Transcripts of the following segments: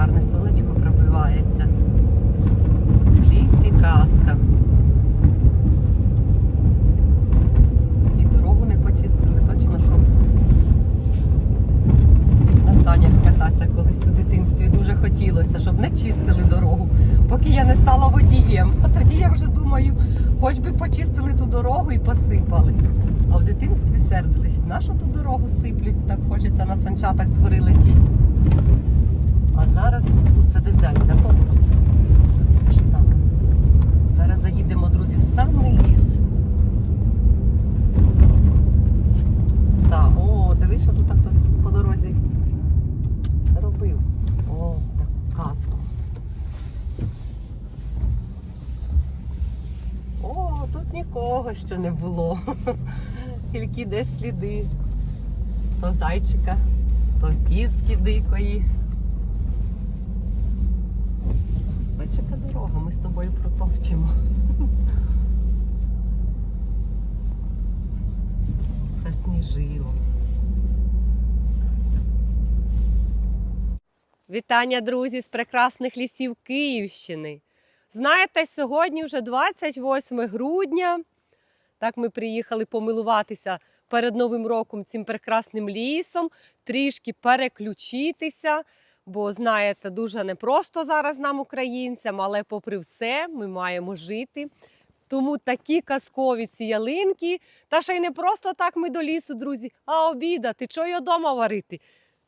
гарне сонечко пробивається. В лісі казка. І дорогу не почистили, точно що. На санях кататися колись у дитинстві дуже хотілося, щоб не чистили дорогу, поки я не стала водієм. А тоді я вже думаю, хоч би почистили ту дорогу і посипали. А в дитинстві сердились, на що ту дорогу сиплють, так хочеться на санчатах згори летіти. А зараз це десь далі, так? Там. Зараз заїдемо, друзі, в самий ліс. Так, о, дивись, що тут так хтось по дорозі робив. О, так казку. О, тут нікого ще не було. Тільки десь сліди. То зайчика, то кіски дикої. Бачиш, яка дорога, ми з тобою протовчимо. Це сніжило. Вітання, друзі, з прекрасних лісів Київщини. Знаєте, сьогодні вже 28 грудня. Так ми приїхали помилуватися перед Новим роком цим прекрасним лісом, трішки переключитися. Бо знаєте, дуже непросто зараз нам, українцям, але попри все, ми маємо жити. Тому такі казкові ці ялинки. Та ще й не просто так ми до лісу, друзі, а обідати, що й вдома варити.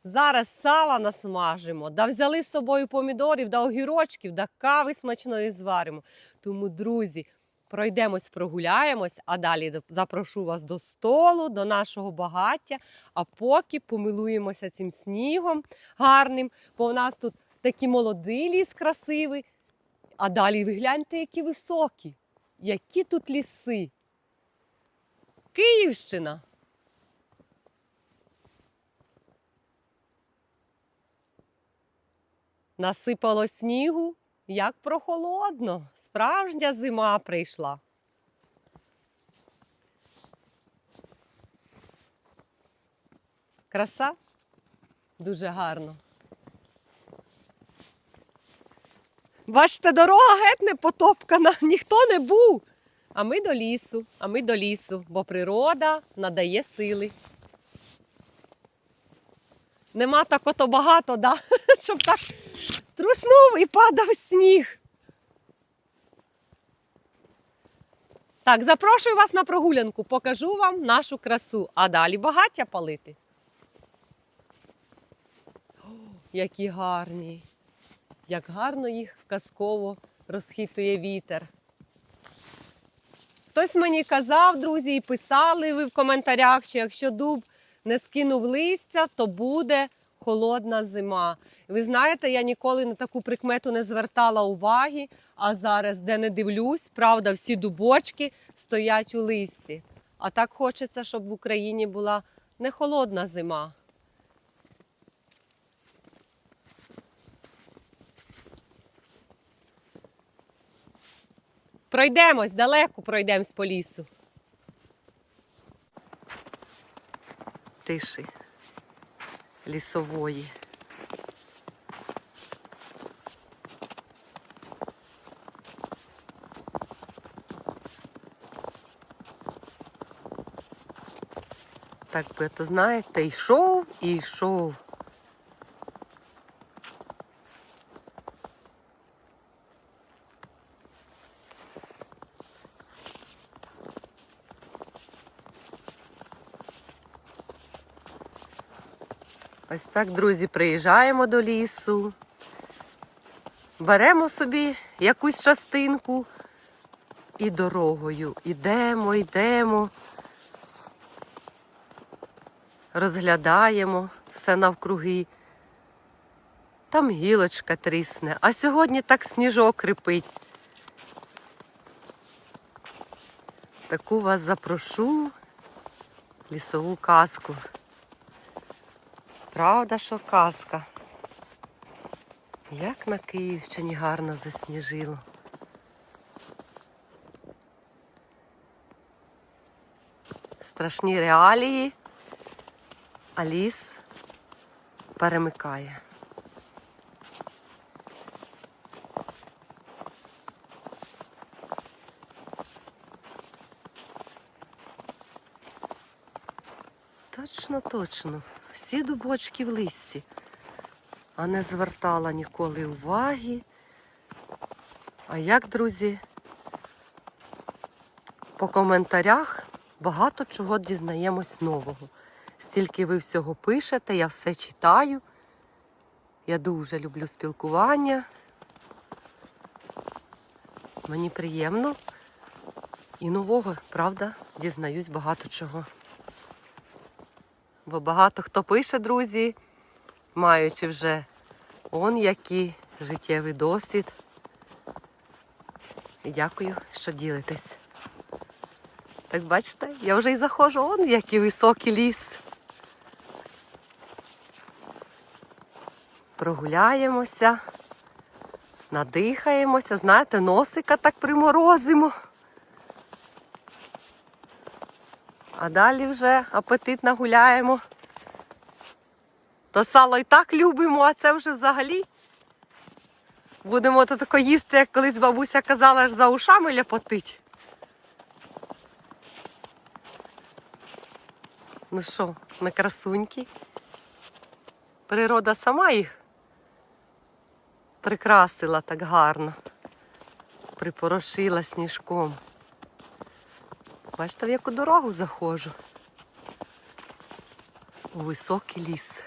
Зараз сала насмажимо, да взяли з собою помідорів, да огірочків, да кави смачної зваримо. Тому, друзі, пройдемось, прогуляємось, а далі запрошу вас до столу, до нашого багаття. А поки помилуємося цим снігом гарним, бо в нас тут такий молодий ліс красивий. А далі ви гляньте, які високі, які тут ліси. Київщина. Насипало снігу, як прохолодно. Справжня зима прийшла. Краса дуже гарно. Бачите, дорога геть не потопкана, ніхто не був. А ми до лісу, а ми до лісу, бо природа надає сили. Нема так ото багато, да? щоб так труснув і падав сніг. Так, запрошую вас на прогулянку, покажу вам нашу красу, а далі багаття палити. О, які гарні! Як гарно їх казково розхитує вітер. Хтось мені казав, друзі, і писали ви в коментарях, що якщо дуб не скинув листя, то буде холодна зима. Ви знаєте, я ніколи на таку прикмету не звертала уваги, а зараз, де не дивлюсь, правда, всі дубочки стоять у листі. А так хочеться, щоб в Україні була не холодна зима. Пройдемось, далеко пройдемось по лісу. Тиші лісової. Так би, то знаєте, йшов і йшов. Так, друзі, приїжджаємо до лісу, беремо собі якусь частинку і дорогою йдемо, йдемо, розглядаємо все навкруги. Там гілочка трісне, а сьогодні так сніжок крипить. Таку вас запрошу лісову казку. Правда, що казка. Як на Київщині гарно засніжило. Страшні реалії, а ліс перемикає. Точно, точно. Всі дубочки в листі. А не звертала ніколи уваги. А як, друзі, по коментарях багато чого дізнаємось нового. Стільки ви всього пишете, я все читаю. Я дуже люблю спілкування. Мені приємно і нового, правда, дізнаюсь багато чого. Бо багато хто пише, друзі, маючи вже он який життєвий досвід. І дякую, що ділитесь. Так бачите, я вже і заходжу он в який високий ліс. Прогуляємося, надихаємося, знаєте, носика так приморозимо. А далі вже апетит нагуляємо. То сало і так любимо, а це вже взагалі. Будемо то тако їсти, як колись бабуся казала, аж за ушами ляпотить. Ну що, на красуньки? Природа сама їх прикрасила так гарно, припорошила сніжком. Бачите, в яку дорогу заходжу. У високий ліс.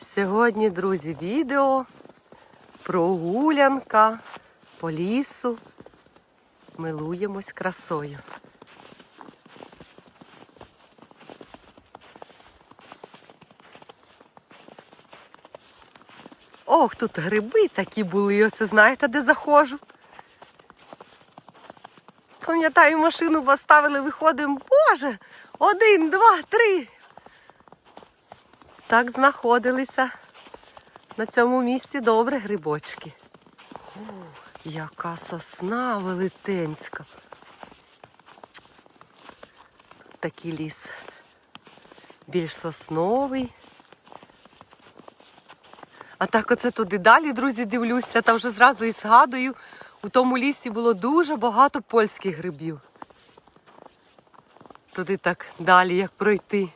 Сьогодні, друзі, відео прогулянка по лісу. Милуємось красою. Ох, тут гриби такі були, оце знаєте, де заходжу. Пам'ятаю, машину поставили, виходимо. Боже, один, два, три. Так знаходилися на цьому місці добре грибочки. О, яка сосна велетенська. Такий ліс. Більш сосновий. А так оце туди далі, друзі, дивлюся, та вже зразу і згадую, у тому лісі було дуже багато польських грибів. Туди так далі, як пройти.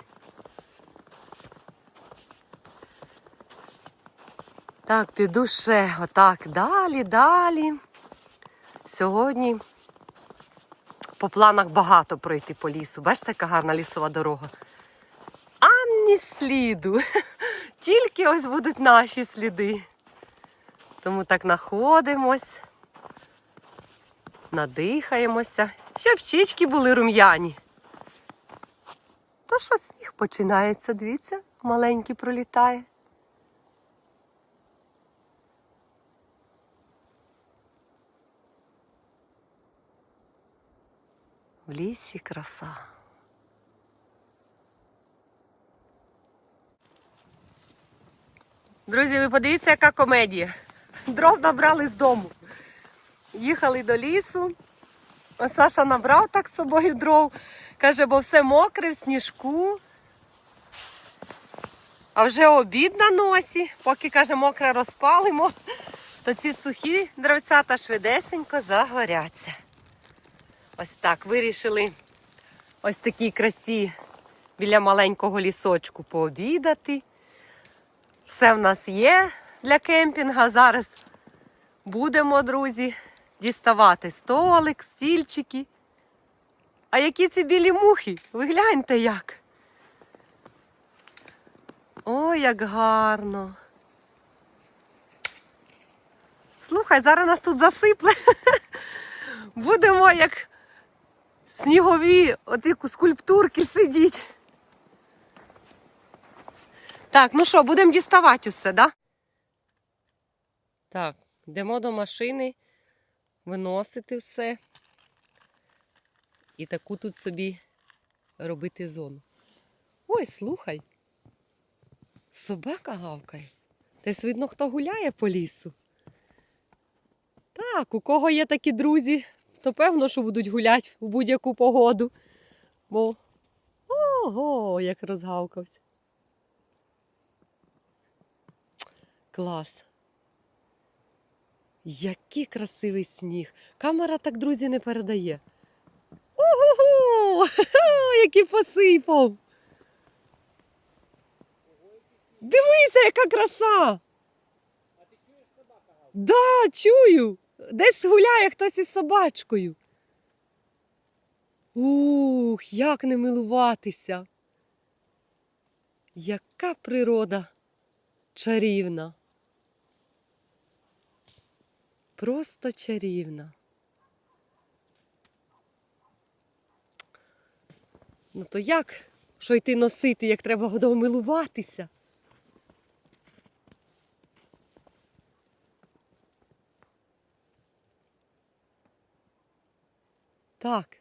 Так, піду ще отак далі, далі. Сьогодні по планах багато пройти по лісу. Бачите, яка гарна лісова дорога. Ані сліду. Тільки ось будуть наші сліди. Тому так находимось, надихаємося, щоб чічки були рум'яні. То що сніг починається, дивіться, маленький пролітає. В лісі краса. Друзі, ви подивіться, яка комедія. Дров набрали з дому. Їхали до лісу. Саша набрав так з собою дров. Каже, бо все мокре в сніжку. А вже обід на носі, поки каже, мокре розпалимо, то ці сухі дровцята швидесенько загоряться. Ось так вирішили ось такій красі біля маленького лісочку пообідати. Все в нас є для кемпінга. Зараз будемо, друзі, діставати столик, стільчики. А які ці білі мухи? Ви гляньте як. Ой, як гарно. Слухай, зараз нас тут засипле. Будемо як снігові оті скульптурки сидіти. Так, ну що, будемо діставати усе, да? Так, йдемо до машини, виносити все. І таку тут собі робити зону. Ой, слухай. Собака гавкає. Десь видно, хто гуляє по лісу. Так, у кого є такі друзі, то певно, що будуть гуляти у будь-яку погоду. Бо ого, як розгавкався. Клас. Який красивий сніг. Камера так, друзі, не передає. Ого! Який посипав. Дивися, яка краса. А ти чуєш собака? Да, чую. Десь гуляє хтось із собачкою. Ух, як не милуватися. Яка природа чарівна. Просто чарівна. Ну то як? Що йти носити, як треба годом? Так.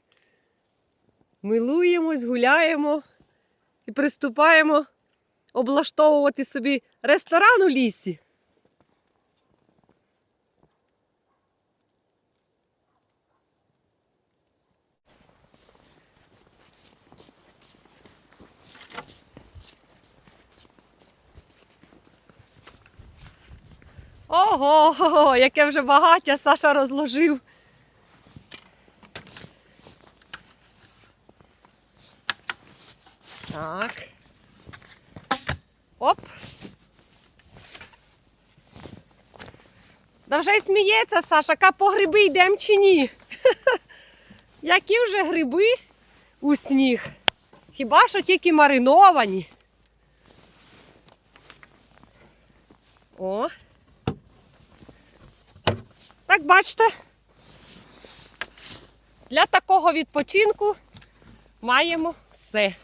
Милуємось, гуляємо і приступаємо облаштовувати собі ресторан у лісі. Ого, яке вже багаття Саша розложив. Так. Оп. Да вже й сміється Саша, ка по гриби йдемо чи ні? Які вже гриби у сніг? Хіба що тільки мариновані? О. Так бачите, для такого відпочинку маємо все.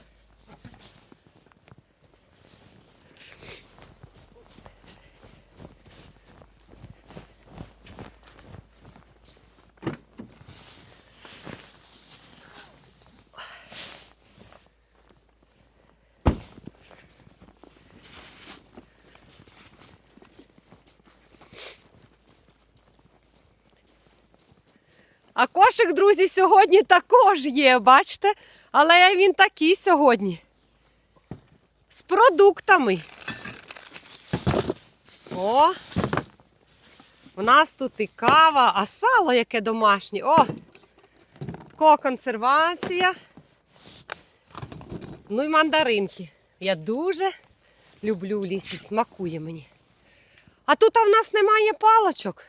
А кошик, друзі, сьогодні також є, бачите? Але він такий сьогодні. З продуктами. О! У нас тут і кава, а сало яке домашнє. О! Такова консервація. Ну і мандаринки. Я дуже люблю лісі, смакує мені. А тут в нас немає палочок.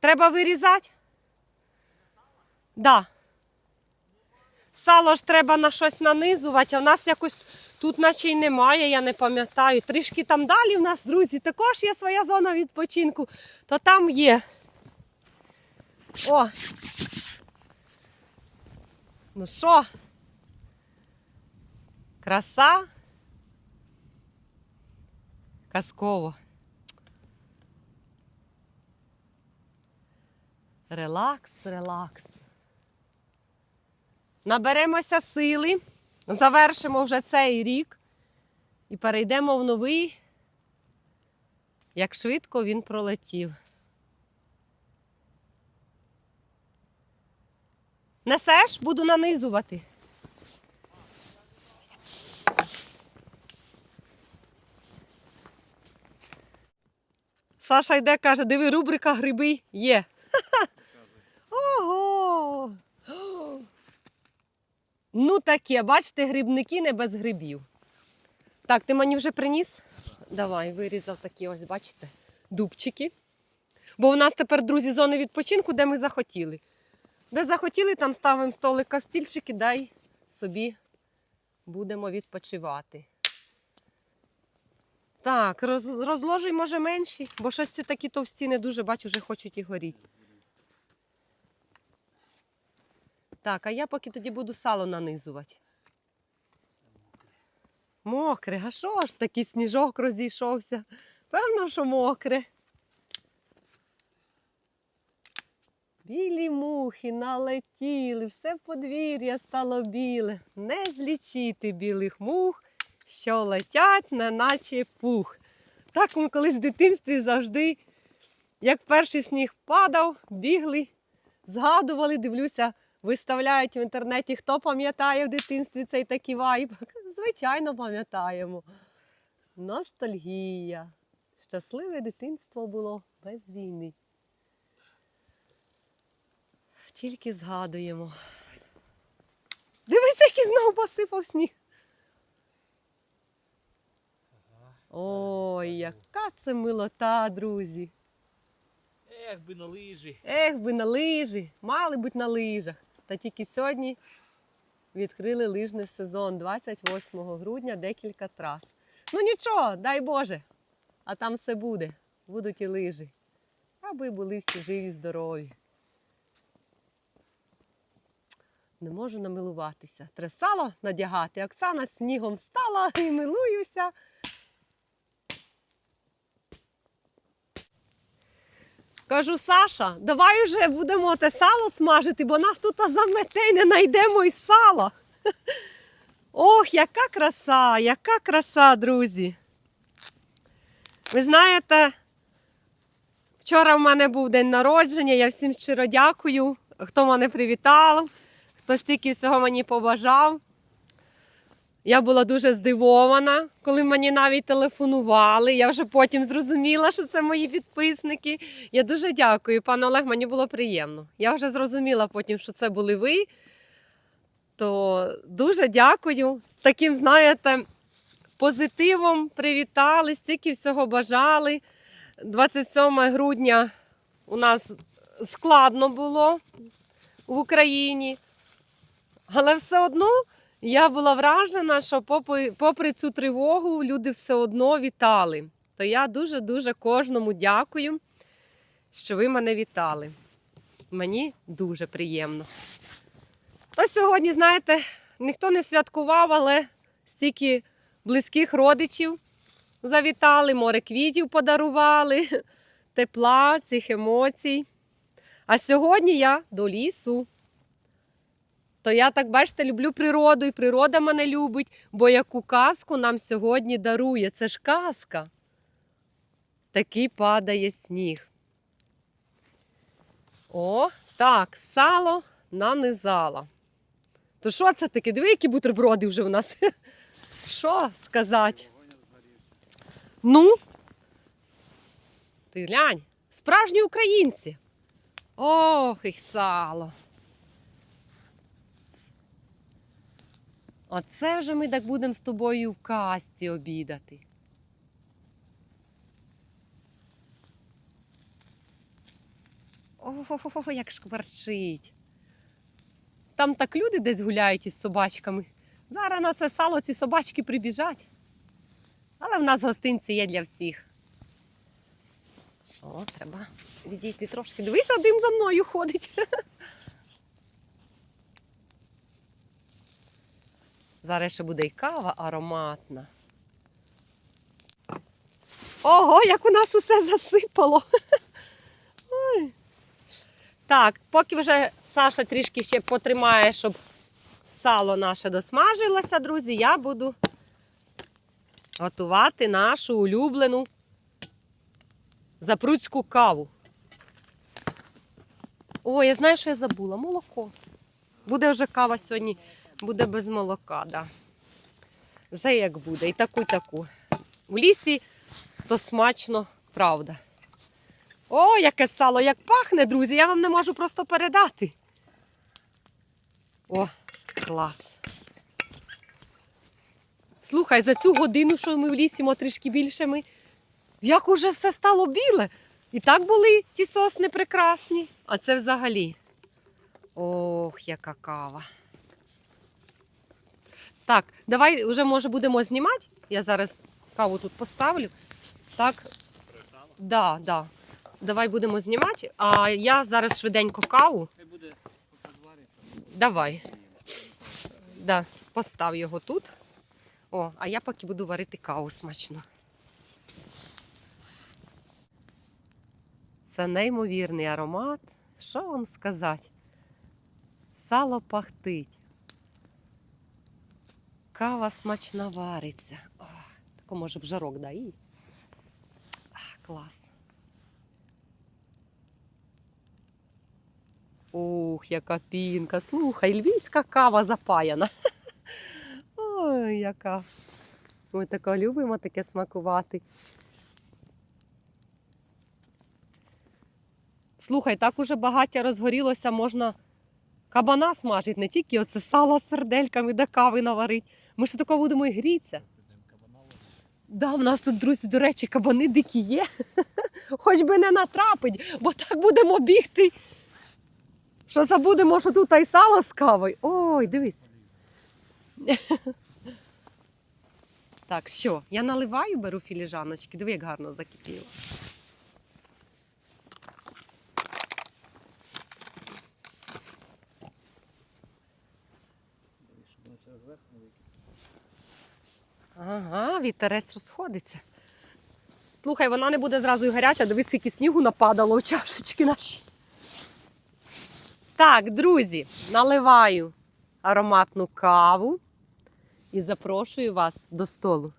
Треба вирізати. Да. Сало ж треба на щось нанизувати, а в нас якось тут наче й немає, я не пам'ятаю. Трішки там далі в нас, друзі, також є своя зона відпочинку, то там є. О! Ну що? Краса? Казково. Релакс, релакс. Наберемося сили, завершимо вже цей рік і перейдемо в новий, як швидко він пролетів. Несеш, буду нанизувати. Саша йде, каже, диви, рубрика гриби є. Ого! Ну таке, бачите, грибники не без грибів. Так, ти мені вже приніс? Давай, вирізав такі ось, бачите, дубчики. Бо у нас тепер, друзі, зони відпочинку, де ми захотіли. Де захотіли, там ставимо столик стільчики, дай собі будемо відпочивати. Так, роз, розложуй, може, менші, бо щось ці такі товсті не дуже, бачу, вже хочуть і горіти. Так, а я поки тоді буду сало нанизувати. Мокре, а що ж такий сніжок розійшовся? Певно, що мокре. Білі мухи налетіли, все подвір'я стало біле. Не злічити білих мух, що летять, неначе пух. Так ми колись в дитинстві завжди, як перший сніг падав, бігли, згадували, дивлюся, виставляють в інтернеті, хто пам'ятає в дитинстві цей такий вайб. Звичайно, пам'ятаємо. Ностальгія. Щасливе дитинство було без війни. Тільки згадуємо. Дивись, який знову посипав сніг. Ой, яка це милота, друзі. Ех, би на лижі. Ех би на лижі, мали бути на лижах. Та тільки сьогодні відкрили лижний сезон 28 грудня декілька трас. Ну нічого, дай Боже, а там все буде. Будуть і лижі. Аби були всі живі, здорові. Не можу намилуватися. Треба сало надягати. Оксана снігом стала і милуюся. Кажу, Саша, давай вже будемо те сало смажити, бо нас тут замете і не знайдемо й сала. Ох, яка краса, яка краса, друзі. Ви знаєте, вчора в мене був день народження, я всім щиро дякую, хто мене привітав, хто стільки всього мені побажав. Я була дуже здивована, коли мені навіть телефонували. Я вже потім зрозуміла, що це мої підписники. Я дуже дякую, пане Олег, мені було приємно. Я вже зрозуміла потім, що це були ви. То дуже дякую. З таким, знаєте, позитивом привітали, стільки всього бажали. 27 грудня у нас складно було в Україні, але все одно. Я була вражена, що попри, попри цю тривогу люди все одно вітали. То я дуже-дуже кожному дякую, що ви мене вітали. Мені дуже приємно. То сьогодні, знаєте, ніхто не святкував, але стільки близьких родичів завітали, море квітів подарували, тепла, цих емоцій. А сьогодні я до лісу. То я так бачите, люблю природу, і природа мене любить, бо яку казку нам сьогодні дарує. Це ж казка. Такий падає сніг. О, так, сало нанизала. То що це таке? Диви, які бутерброди вже в нас. Що сказати? Ну, ти глянь, справжні українці. Ох, їх сало. Оце вже ми так будемо з тобою в касті обідати. Ого, як шкварчить. Там так люди десь гуляють із собачками. Зараз на це сало ці собачки прибіжать. Але в нас гостинці є для всіх. Що, треба відійти трошки. Дивися, дим за мною ходить. Зараз ще буде і кава ароматна. Ого, як у нас усе засипало. Ой. Так, поки вже Саша трішки ще потримає, щоб сало наше досмажилося, друзі, я буду готувати нашу улюблену запруцьку каву. О, я знаю, що я забула. Молоко. Буде вже кава сьогодні, буде без молока, да. Вже як буде. І таку, і таку. У лісі то смачно, правда. О, яке сало, як пахне, друзі, я вам не можу просто передати. О, клас. Слухай, за цю годину, що ми в лісі мо трішки більше ми. Як уже все стало біле. І так були ті сосни прекрасні. А це взагалі. Ох, яка кава. Так, давай вже може будемо знімати. Я зараз каву тут поставлю. Так. Да, да. Давай будемо знімати. А я зараз швиденько каву. Буде. Давай. Да, постав його тут. О, а я поки буду варити каву смачно. Це неймовірний аромат. Що вам сказати? Сало пахтить. Кава смачна вариться. О, може в жарок, да? І... Клас. Ух, яка пінка. Слухай, львівська кава запаяна. Ой, яка. Ми тако любимо таке смакувати. Слухай, так уже багаття розгорілося, можна Кабана смажить, не тільки оце сало з сердельками до кави наварить. Ми ж тако будемо і грітися. Да, в нас тут, друзі, до речі, кабани дикі є. Хоч би не натрапить, бо так будемо бігти. Що забудемо, що тут і сало з кавою. Ой, дивись. Так, що? Я наливаю, беру філіжаночки. Диви, як гарно закипіло. Щоб воно через верх не. Ага, вітерець розходиться. Слухай, вона не буде зразу і гаряча, дивись, скільки снігу нападало в чашечки наші. Так, друзі, наливаю ароматну каву і запрошую вас до столу.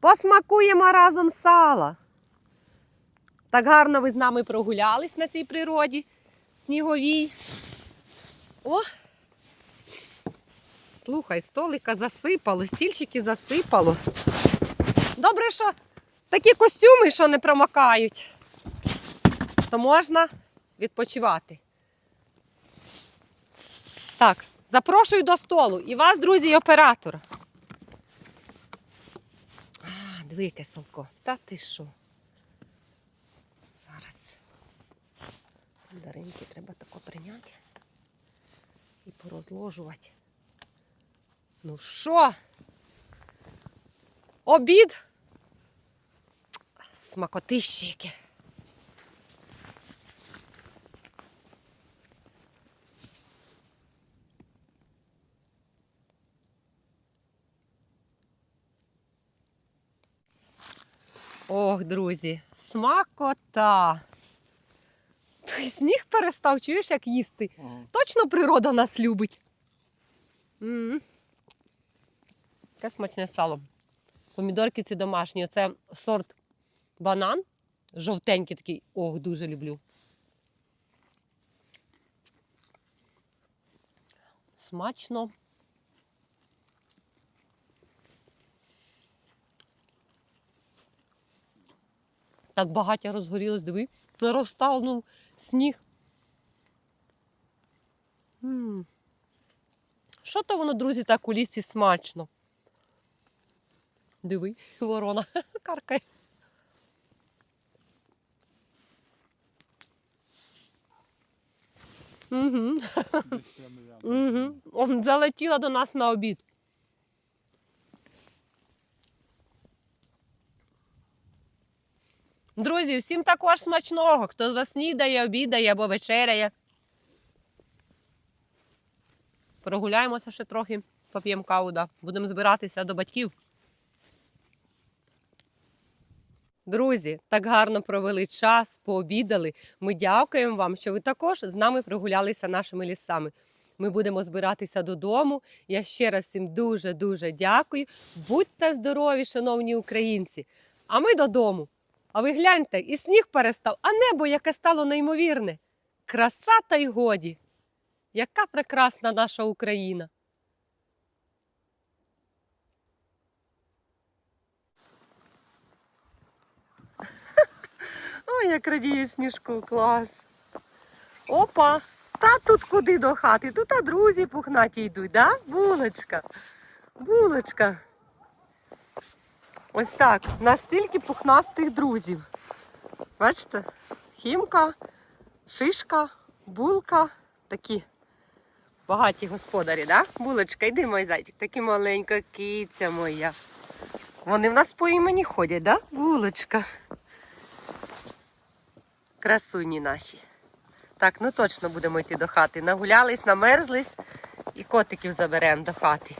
Посмакуємо разом сала. Так гарно ви з нами прогулялись на цій природі сніговій. О! Слухай, столика засипало, стільчики засипало. Добре, що такі костюми, що не промокають, то можна відпочивати. Так, запрошую до столу. І вас, друзі, і оператора. А, диви, яке салко. Та ти що? Зараз. Даринки треба тако прийняти і порозложувати. Ну що? Обід? Смакотище яке. Ох, друзі, смакота. Той сніг перестав, чуєш, як їсти. Точно природа нас любить. м Таке смачне сало. Помідорки ці домашні. Це сорт банан. Жовтенький такий. Ох, дуже люблю. Смачно. Так багаття розгорілось, диви. Наростав ну, сніг. Що то воно, друзі, так у лісі смачно? Диви, ворона каркає. Угу. Угу. Залетіла до нас на обід. Друзі, всім також смачного, хто з вас снідає, обідає або вечеряє. Прогуляємося ще трохи, поп'ємо каву, да. будемо збиратися до батьків. Друзі, так гарно провели час, пообідали. Ми дякуємо вам, що ви також з нами прогулялися нашими лісами. Ми будемо збиратися додому. Я ще раз всім дуже-дуже дякую. Будьте здорові, шановні українці. А ми додому. А ви гляньте, і сніг перестав, а небо, яке стало неймовірне. Краса та й годі. Яка прекрасна наша Україна! Ой, як радіє сніжку, клас. Опа! Та тут куди до хати? Тут а друзі пухнаті йдуть, да? Булочка. Булочка. Ось так. У нас стільки пухнастих друзів. Бачите? Хімка, шишка, булка. Такі багаті господарі, да? Булочка, йди, мой зайчик, такі маленька киця моя. Вони в нас по імені ходять, да? Булочка. Красуні наші. Так, ну точно будемо йти до хати. Нагулялись, намерзлись і котиків заберемо до хати.